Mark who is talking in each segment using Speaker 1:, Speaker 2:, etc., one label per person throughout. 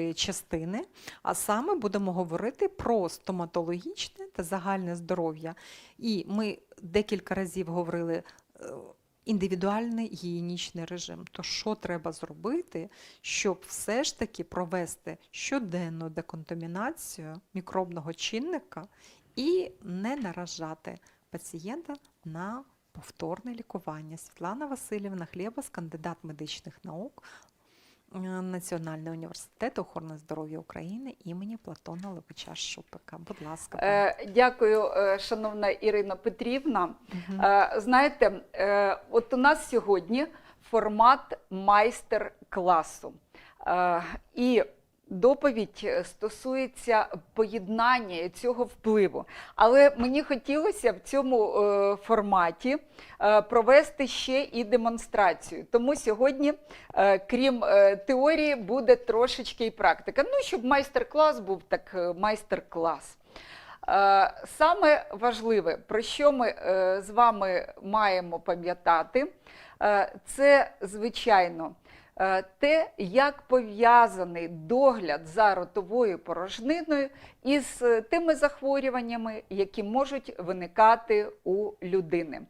Speaker 1: нашої частини, а саме будемо говорити про стоматологічне та загальне здоров'я. І ми декілька разів говорили. е, Індивідуальний гігієнічний режим. То що треба зробити, щоб все ж таки провести щоденну деконтамінацію мікробного чинника і не наражати пацієнта на повторне лікування. Світлана Васильівна Хлєбас, кандидат медичних наук Національного університету охорони здоров'я України імені Платона Левича Шупика. Будь ласка.
Speaker 2: Е, Дякую, е, шановна Ірина Петрівна.
Speaker 1: Угу.
Speaker 2: Е, Знаєте, е, от у нас сьогодні формат майстер-класу. Е, І доповідь стосується поєднання цього впливу. Але мені хотілося в цьому е, форматі е, провести ще і демонстрацію. Тому сьогодні, е, крім е, теорії, буде трошечки і практика. Ну, щоб майстер-клас був так е, майстер-клас. Е, Саме важливе, про що ми е, з вами маємо пам'ятати, е, це звичайно е, те, як пов'язаний догляд за ротовою порожниною із е, тими захворюваннями, які можуть виникати у людини.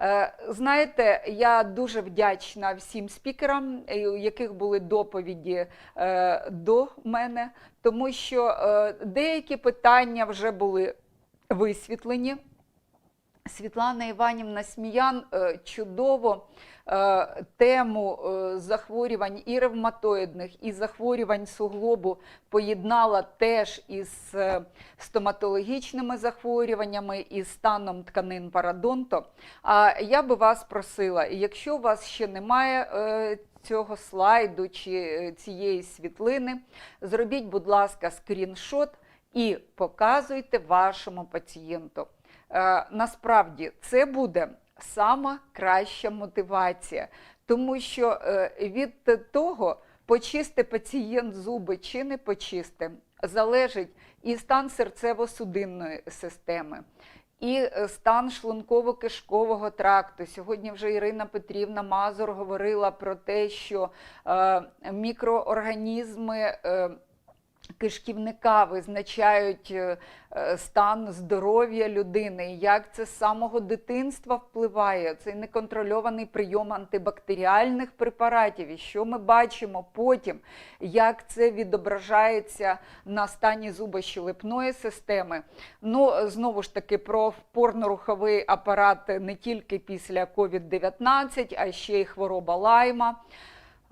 Speaker 2: Е, Знаєте, я дуже вдячна всім спікерам, е, у яких були доповіді е, до мене, тому що е, деякі питання вже були висвітлені. Світлана Іванівна Сміян е, чудово е, тему е, захворювань і ревматоїдних, і захворювань суглобу поєднала теж із е, стоматологічними захворюваннями і станом тканин парадонту. А я би вас просила, якщо у вас ще немає е, цього слайду чи е, цієї світлини, зробіть, будь ласка, скріншот і показуйте вашому пацієнту. Е, насправді це буде сама краща мотивація, тому що е, від того, почисти пацієнт зуби чи не почисти, залежить і стан серцево-судинної системи. І е, стан шлунково-кишкового тракту. Сьогодні вже Ірина Петрівна Мазур говорила про те, що е, мікроорганізми кишківника визначають е, е, стан здоров'я людини, як це з самого дитинства впливає, цей неконтрольований прийом антибактеріальних препаратів, і що ми бачимо потім, як це відображається на стані зубощелепної системи. Ну, знову ж таки, про опорно-руховий апарат не тільки після COVID-19, а ще й хвороба лайма.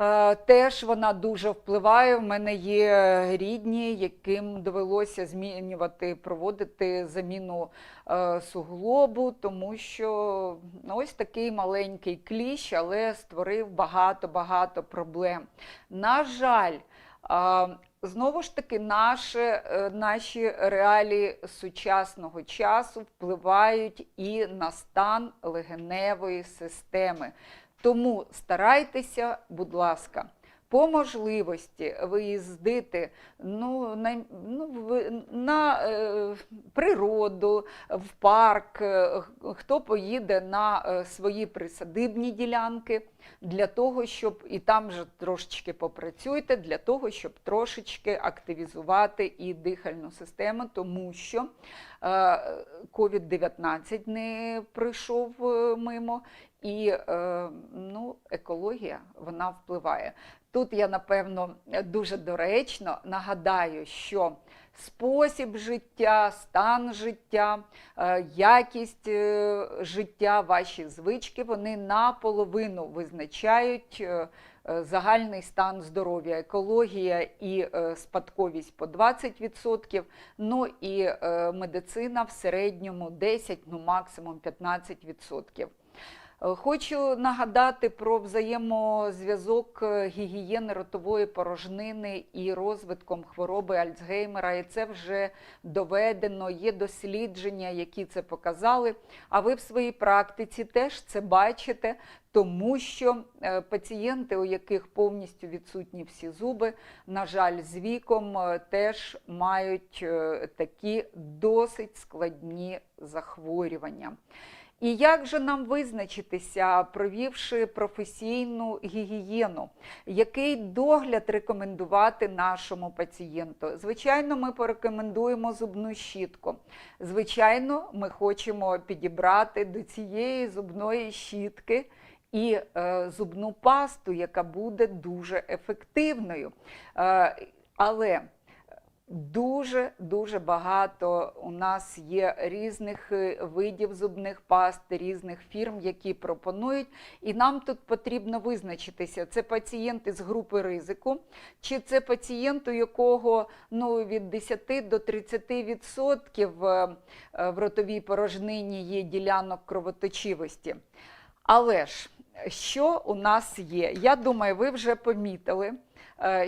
Speaker 2: Е, Теж вона дуже впливає. В мене є рідні, яким довелося змінювати, проводити заміну е, суглобу, тому що ну, ось такий маленький кліщ, але створив багато-багато проблем. На жаль, Знову ж таки, наші, е, наші реалії сучасного часу впливають і на стан легеневої системи. Тому старайтеся, будь ласка, по можливості виїздити ну, на, ну, на е, природу, в парк, е, хто поїде на е, свої присадибні ділянки, для того, щоб і там же трошечки попрацюйте, для того, щоб трошечки активізувати і дихальну систему, тому що е, COVID-19 не прийшов е, мимо, і е, ну, екологія вона впливає. Тут я, напевно, дуже доречно нагадаю, що спосіб життя, стан життя, е, якість е, життя, ваші звички, вони наполовину визначають е, загальний стан здоров'я, екологія і спадковість по 20%, ну і медицина в середньому 10, ну максимум 15%. Е, Хочу нагадати про взаємозв'язок е, гігієни ротової порожнини і розвитком хвороби Альцгеймера. І це вже доведено, є дослідження, які це показали. А ви в своїй практиці теж це бачите, тому що е, пацієнти, у яких повністю відсутні всі зуби, на жаль, з віком теж мають такі досить складні захворювання. І як же нам визначитися, провівши професійну гігієну, який догляд рекомендувати нашому пацієнту? Звичайно, ми порекомендуємо зубну щітку. Звичайно, ми хочемо підібрати до цієї зубної щітки і е, зубну пасту, яка буде дуже ефективною. Е, але Дуже дуже багато у нас є різних е, видів зубних паст, різних фірм, які пропонують. І нам тут потрібно визначитися: це пацієнти з групи ризику, чи це пацієнт, у якого ну, від 10 до 30% е, е, в ротовій порожнині є ділянок кровоточивості. Але ж що у нас є? Я думаю, ви вже помітили,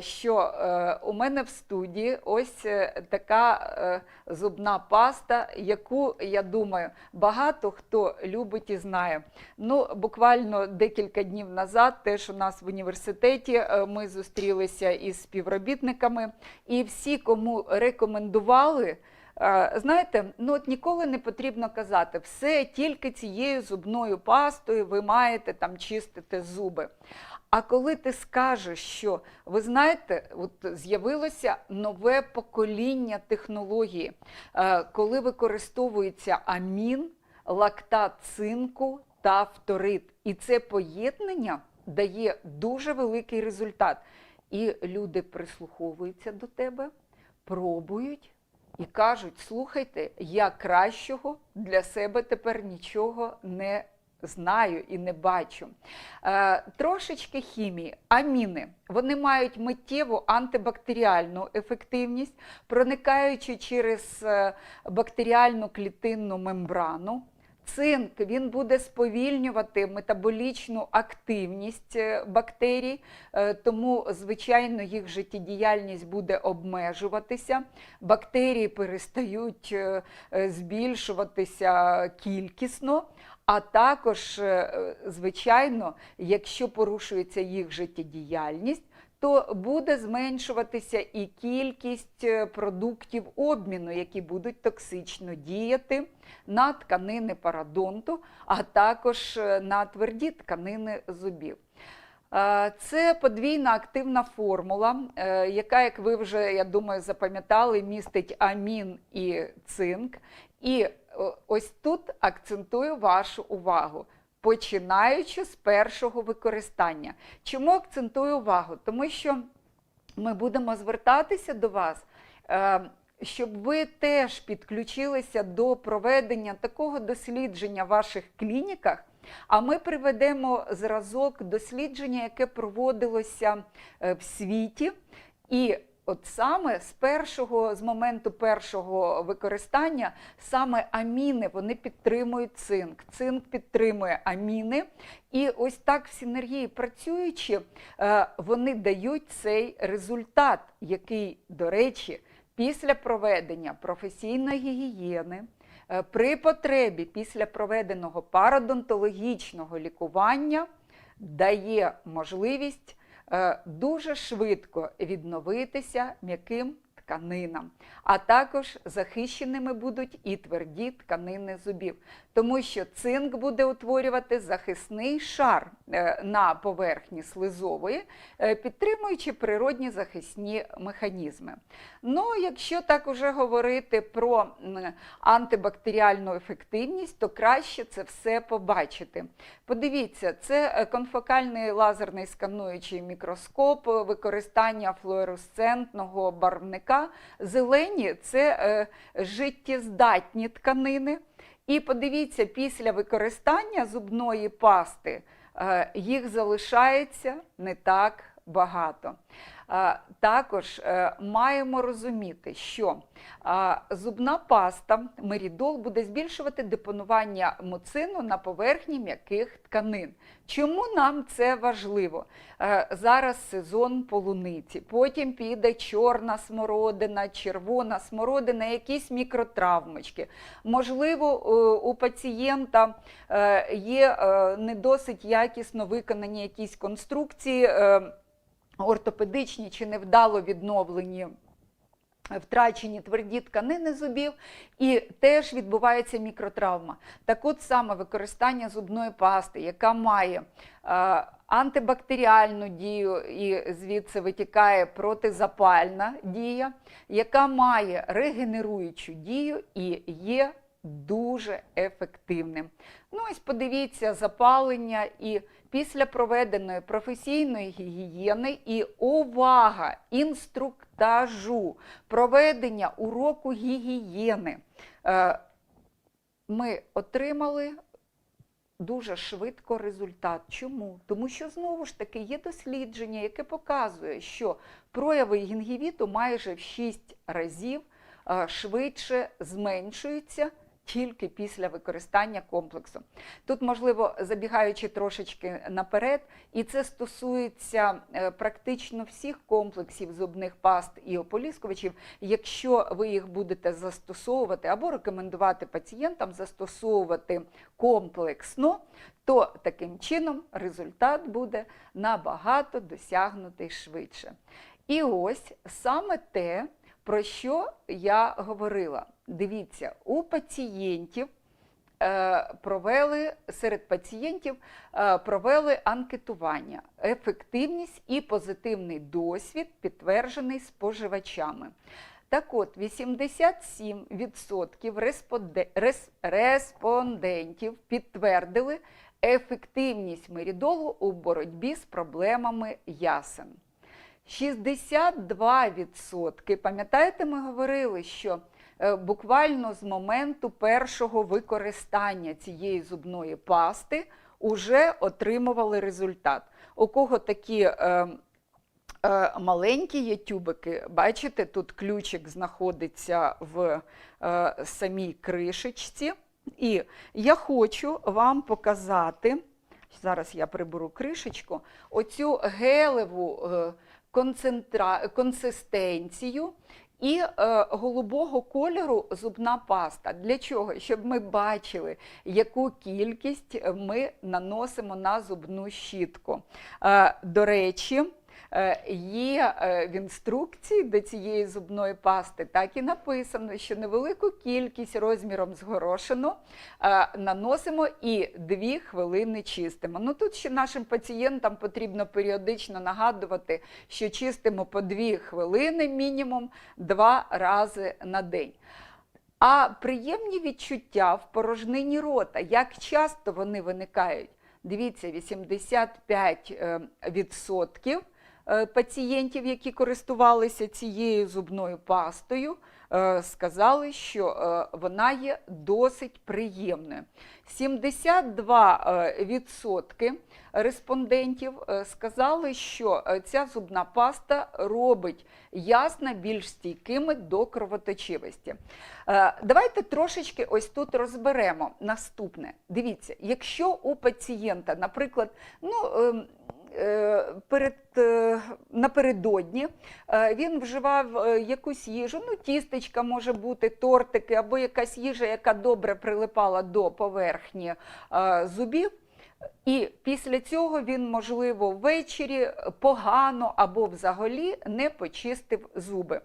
Speaker 2: що е, у мене в студії ось е, така е, зубна паста, яку, я думаю, багато хто любить і знає. Ну, буквально декілька днів назад, теж у нас в університеті, е, ми зустрілися із співробітниками, і всі, кому рекомендували. Е, Знаєте, ну от ніколи не потрібно казати, все тільки цією зубною пастою ви маєте там чистити зуби. А коли ти скажеш, що ви знаєте, от з'явилося нове покоління технології, е, коли використовується амін, лактат цинку та фторид. І це поєднання дає дуже великий результат. І люди прислуховуються до тебе, пробують і кажуть: слухайте, я кращого для себе тепер нічого не знаю і не бачу. Е, трошечки хімії, аміни. Вони мають миттєву антибактеріальну ефективність, проникаючи через е, бактеріальну клітинну мембрану. Цинк він буде сповільнювати метаболічну активність е, бактерій, тому, звичайно, їх життєдіяльність буде обмежуватися. Бактерії перестають збільшуватися кількісно. А також, е, звичайно, якщо порушується їх життєдіяльність, то буде зменшуватися і кількість е, продуктів обміну, які будуть токсично діяти на тканини парадонту, а також е, на тверді тканини зубів. Е, Це подвійна активна формула, е, яка, як ви вже, я думаю, запам'ятали, містить амін і цинк. І ось тут акцентую вашу увагу. Починаючи з першого використання. Чому акцентую увагу? Тому що ми будемо звертатися до вас, е, щоб ви теж підключилися до проведення такого дослідження в ваших клініках. А ми приведемо зразок дослідження, яке проводилося е, в світі. І от саме з першого, з моменту першого використання, саме аміни вони підтримують цинк. Цинк підтримує аміни. І ось так в синергії працюючи, е, вони дають цей результат, який, до речі, після проведення професійної гігієни. Е, При потребі після проведеного пародонтологічного лікування дає можливість дуже швидко відновитися м'яким тканинам, а також захищеними будуть і тверді тканини зубів, тому що цинк буде утворювати захисний шар е, на поверхні слизової, е, підтримуючи природні захисні механізми. Ну, якщо так уже говорити про антибактеріальну ефективність, то краще це все побачити. Подивіться, це е, конфокальний лазерний скануючий мікроскоп, використання флуоресцентного барвника. Зелені це е, життєздатні тканини. І подивіться, після використання зубної пасти е, їх залишається не так багато. Також е, маємо розуміти, що зубна паста мерідол буде збільшувати депонування муцину на поверхні м'яких тканин. Чому нам це важливо? Е, Зараз сезон полуниці, потім піде чорна смородина, червона смородина, якісь мікротравмочки. Можливо, у пацієнта е, є не досить якісно виконані якісь конструкції. Е, ортопедичні чи невдало відновлені Втрачені тверді тканини зубів, і теж відбувається мікротравма. Так от саме використання зубної пасти, яка має е, антибактеріальну дію, і звідси витікає протизапальна дія, яка має регенеруючу дію і є дуже ефективним. Ну ось подивіться запалення і після проведеної професійної гігієни і увага інструктажу, проведення уроку гігієни. е, Ми отримали дуже швидко результат. Чому? Тому що знову ж таки є дослідження, яке показує, що прояви гінгівіту майже в 6 разів е, швидше зменшуються тільки після використання комплексу. Тут, можливо, забігаючи трошечки наперед, і це стосується е, практично всіх комплексів зубних паст і ополіскувачів, якщо ви їх будете застосовувати або рекомендувати пацієнтам застосовувати комплексно, то таким чином результат буде набагато досягнутий швидше. І ось саме те, про що я говорила. Дивіться, у пацієнтів е, провели серед пацієнтів е, провели анкетування, ефективність і позитивний досвід підтверджений споживачами. Так от, 87% респондентів підтвердили ефективність мерідолу у боротьбі з проблемами ясен. 62%, пам'ятаєте, ми говорили, що е, буквально з моменту першого використання цієї зубної пасти вже отримували результат. У кого такі е, е, маленькі є тюбики, бачите, тут ключик знаходиться в е, самій кришечці. І я хочу вам показати, зараз я приберу кришечку, оцю гелеву е, концентра... консистенцію і е, голубого кольору зубна паста. Для чого? Щоб ми бачили, яку кількість ми наносимо на зубну щітку. Е, до речі, є е, в інструкції до цієї зубної пасти так і написано, що невелику кількість розміром з горошину е, наносимо і 2 хвилини чистимо. Ну тут ще нашим пацієнтам потрібно періодично нагадувати, що чистимо по 2 хвилини мінімум 2 рази на день. А приємні відчуття в порожнині рота, як часто вони виникають? Дивіться, 85% е, пацієнтів, які користувалися цією зубною пастою, е, сказали, що е, вона є досить приємною. 72% респондентів е, сказали, що е, ця зубна паста робить ясна більш стійкими до кровоточивості. Е, Давайте трошечки ось тут розберемо наступне. Дивіться, якщо у пацієнта, наприклад, ну, ем, е, перед, е, напередодні е, він вживав е, якусь їжу, ну, тістечка може бути, тортики або якась їжа, яка добре прилипала до поверхні е, зубів. І після цього він, можливо, ввечері погано або взагалі не почистив зуби.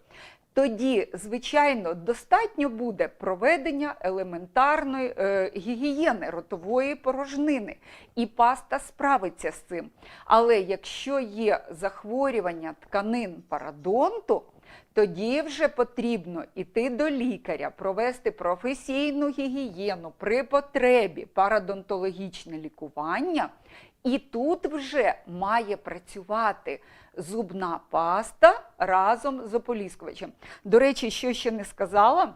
Speaker 2: Тоді, звичайно, достатньо буде проведення елементарної е, гігієни ротової порожнини, і паста справиться з цим. Але якщо є захворювання тканин парадонту, тоді вже потрібно йти до лікаря, провести професійну гігієну при потребі парадонтологічне лікування. І тут вже має працювати зубна паста разом з ополіскувачем. До речі, що ще не сказала,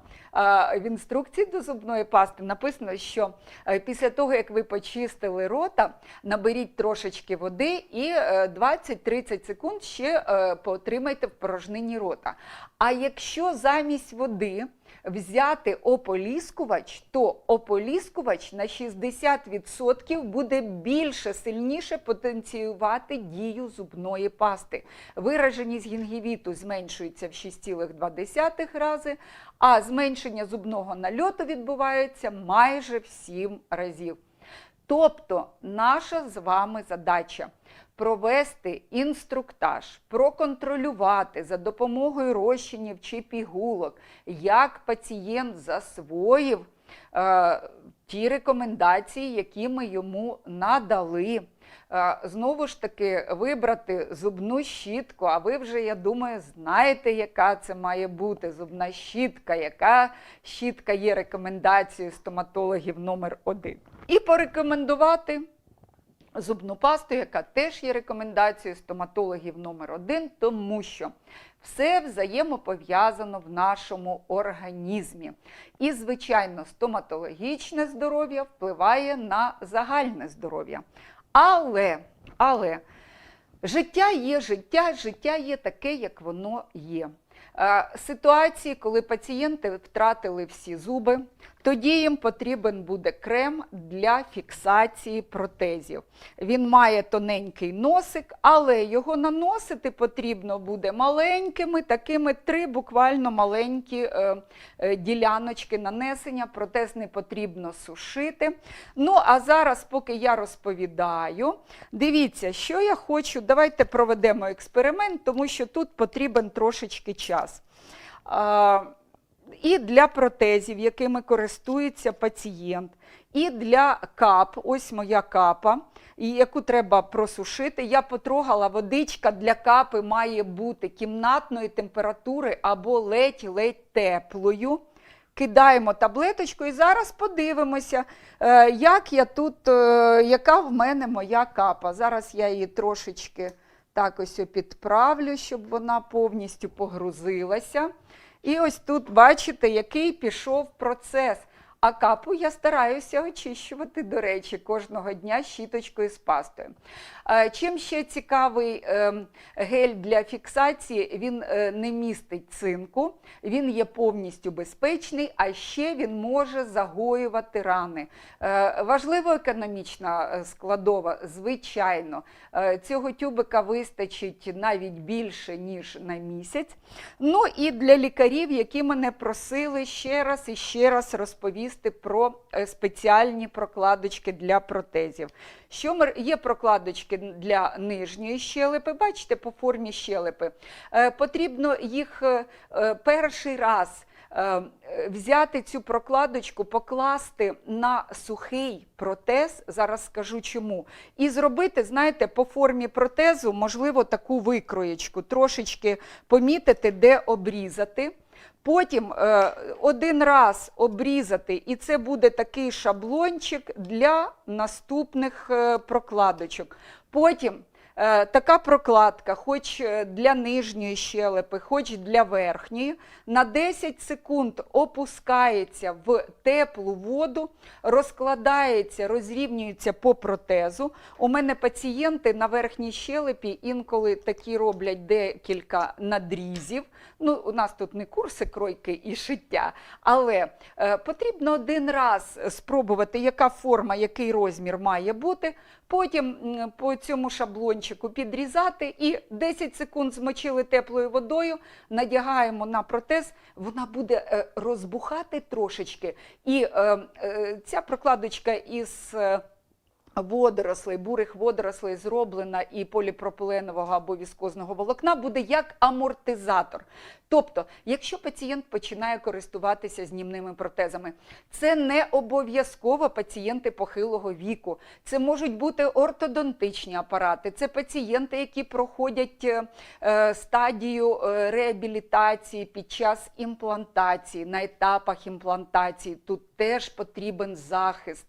Speaker 2: в інструкції до зубної пасти написано, що е, після того, як ви почистили рота, наберіть трошечки води і е, 20-30 секунд ще е, потримайте в порожнині рота. А якщо замість води взяти ополіскувач, то ополіскувач на 60% буде більше, сильніше потенціювати дію зубної пасти. Вираженість гінгівіту зменшується в 6,2 рази, а зменшення зубного нальоту відбувається майже в 7 разів. Тобто, наша з вами задача провести інструктаж, проконтролювати за допомогою розчинів чи пігулок, як пацієнт засвоїв е, ті рекомендації, які ми йому надали. Е, Знову ж таки, вибрати зубну щітку, а ви вже, я думаю, знаєте, яка це має бути зубна щітка, яка щітка є рекомендацією стоматологів номер один. І порекомендувати зубну пасту, яка теж є рекомендацією стоматологів номер один, тому що все взаємопов'язано в нашому організмі. І, звичайно, стоматологічне здоров'я впливає на загальне здоров'я. Але, але життя є життя, життя є таке, як воно є. Е, Ситуації, коли пацієнти втратили всі зуби, тоді їм потрібен буде крем для фіксації протезів. Він має тоненький носик, але його наносити потрібно буде маленькими, такими три буквально маленькі е, е, діляночки нанесення. Протез не потрібно сушити. Ну, а зараз, поки я розповідаю, дивіться, що я хочу. Давайте проведемо експеримент, тому що тут потрібен трошечки час. А, і для протезів, якими користується пацієнт, і для кап, ось моя капа, яку треба просушити. Я потрогала, водичка для капи має бути кімнатної температури або ледь-ледь теплою. Кидаємо таблеточку і зараз подивимося, е, як я тут, е, яка в мене моя капа. Зараз я її трошечки так ось підправлю, щоб вона повністю погрузилася. І ось тут бачите, який пішов процес. А капу я стараюся очищувати, до речі, кожного дня щіточкою з пастою. Чим ще цікавий ем, гель для фіксації, він е, не містить цинку, він є повністю безпечний, а ще він може загоювати рани. Е, Важливо економічна е, складова, звичайно. Цього тюбика вистачить навіть більше, ніж на місяць. Ну і для лікарів, які мене просили ще раз і ще раз розповісти про е, спеціальні прокладочки для протезів. Що є прокладочки для нижньої щелепи, бачите, по формі щелепи. Е, Потрібно їх е, перший раз взяти цю прокладочку, покласти на сухий протез, зараз скажу чому, і зробити, знаєте, по формі протезу, можливо, таку викроєчку, трошечки помітити, де обрізати. Потім е, один раз обрізати, і це буде такий шаблончик для наступних е, прокладочок. Потім така прокладка, хоч е, для нижньої щелепи, хоч для верхньої, на 10 секунд опускається в теплу воду, розкладається, розрівнюється по протезу. У мене пацієнти на верхній щелепі інколи такі роблять декілька надрізів. Ну, у нас тут не курси кройки і шиття, але е, потрібно один раз спробувати, яка форма, який розмір має бути. Потім по цьому шаблончику підрізати і 10 секунд змочили теплою водою, надягаємо на протез, вона буде е, розбухати трошечки. І е, е, ця прокладочка із. Водорослей, бурих водорослей зроблена і поліпропиленового або віскозного волокна буде як амортизатор. Тобто, якщо пацієнт починає користуватися знімними протезами, це не обов'язково пацієнти похилого віку. Це можуть бути ортодонтичні апарати, це пацієнти, які проходять е, е, стадію е, реабілітації під час імплантації, на етапах імплантації. Тут теж потрібен захист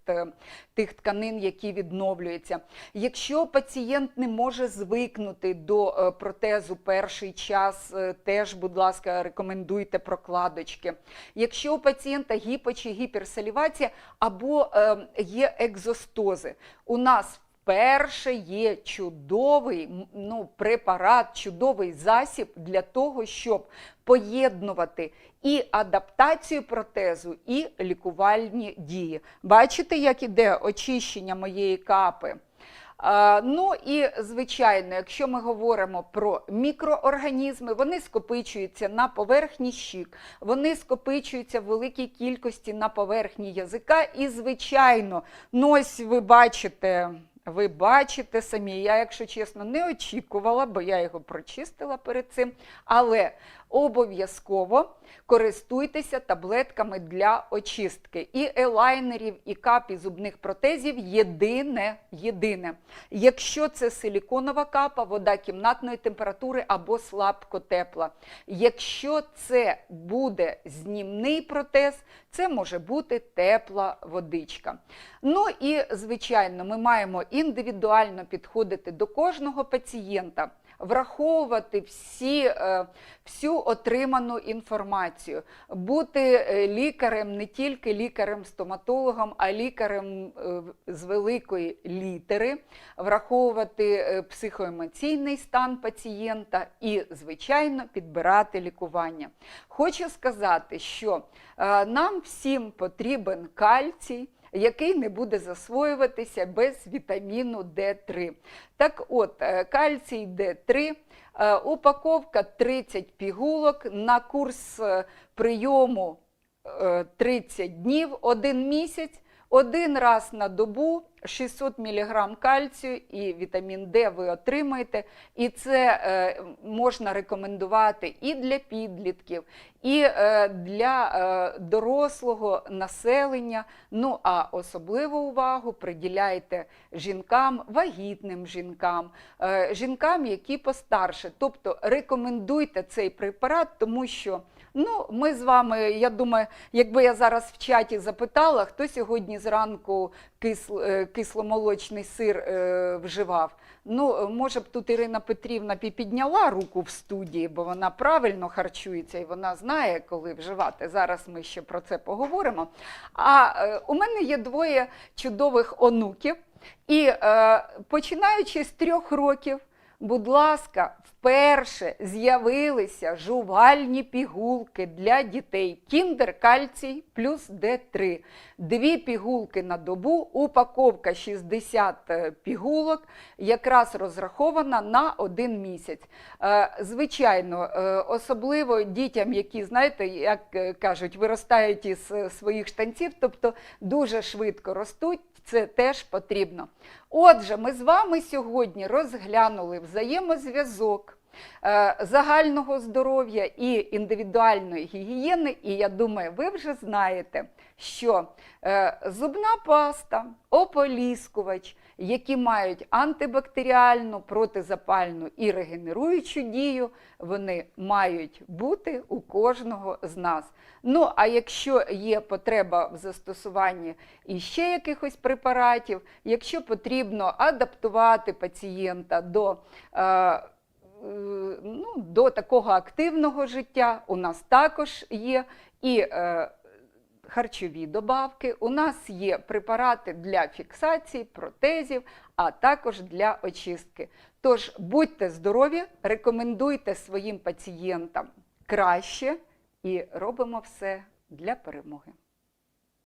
Speaker 2: тих тканин, які відновлюються. Якщо пацієнт не може звикнути до е, протезу перший час, е, теж, будь ласка, рекомендуйте прокладочки. Якщо у пацієнта гіпо чи гіперсалівація або е, є екзостози, у нас Перше є чудовий ну, препарат, чудовий засіб для того, щоб поєднувати і адаптацію протезу, і лікувальні дії. Бачите, як іде очищення моєї капи? Ну і звичайно, якщо ми говоримо про мікроорганізми, вони скопичуються на поверхні щік, вони скопичуються в великій кількості на поверхні язика. І, звичайно, ну ось ви бачите. Ви бачите самі, я, якщо чесно, не очікувала, бо я його прочистила перед цим. Але обов'язково користуйтеся таблетками для очистки. І елайнерів, і кап, і зубних протезів єдине, єдине. Якщо це силіконова капа, вода кімнатної температури або слабко тепла. Якщо це буде знімний протез, це може бути тепла водичка. Ну і, звичайно, ми маємо індивідуально підходити до кожного пацієнта враховувати всі, е, всю отриману інформацію, бути е, лікарем не тільки лікарем-стоматологом, а лікарем е, з великої літери, враховувати психоемоційний стан пацієнта і, звичайно, підбирати лікування. Хочу сказати, що нам всім потрібен кальцій який не буде засвоюватися без вітаміну Д3. Так от, е, кальцій Д3, е, упаковка 30 пігулок на курс е, прийому е, 30 днів, 1 місяць, один раз на добу 600 мг кальцію і вітамін Д ви отримаєте. І це е, можна рекомендувати і для підлітків, і е, для е, дорослого населення. Ну а особливу увагу приділяйте жінкам, вагітним жінкам, жінкам, які постарше. Тобто рекомендуйте цей препарат, тому що. Ну, ми з вами, я думаю, якби я зараз в чаті запитала, хто сьогодні зранку кисл, е, кисломолочний сир е, вживав. Ну, може б тут Ірина Петрівна підняла руку в студії, бо вона правильно харчується і вона знає, коли вживати. Зараз ми ще про це поговоримо. А е, у мене є двоє чудових онуків, і е, починаючи з трьох років, будь ласка, вперше з'явилися жувальні пігулки для дітей. Кіндер кальцій плюс Д3. Дві пігулки на добу, упаковка 60 пігулок, якраз розрахована на один місяць. Е, Звичайно, е, особливо дітям, які, знаєте, як е, кажуть, виростають із е, своїх штанців, тобто дуже швидко ростуть, це теж потрібно. Отже, ми з вами сьогодні розглянули взаємозв'язок загального здоров'я і індивідуальної гігієни. І я думаю, ви вже знаєте, що е, зубна паста, ополіскувач, які мають антибактеріальну, протизапальну і регенеруючу дію, вони мають бути у кожного з нас. Ну, а якщо є потреба в застосуванні іще якихось препаратів, якщо потрібно адаптувати пацієнта до е, е, ну, до такого активного життя, у нас також є і е, харчові добавки, у нас є препарати для фіксації, протезів, а також для очистки. Тож будьте здорові, рекомендуйте своїм пацієнтам краще і робимо все для перемоги.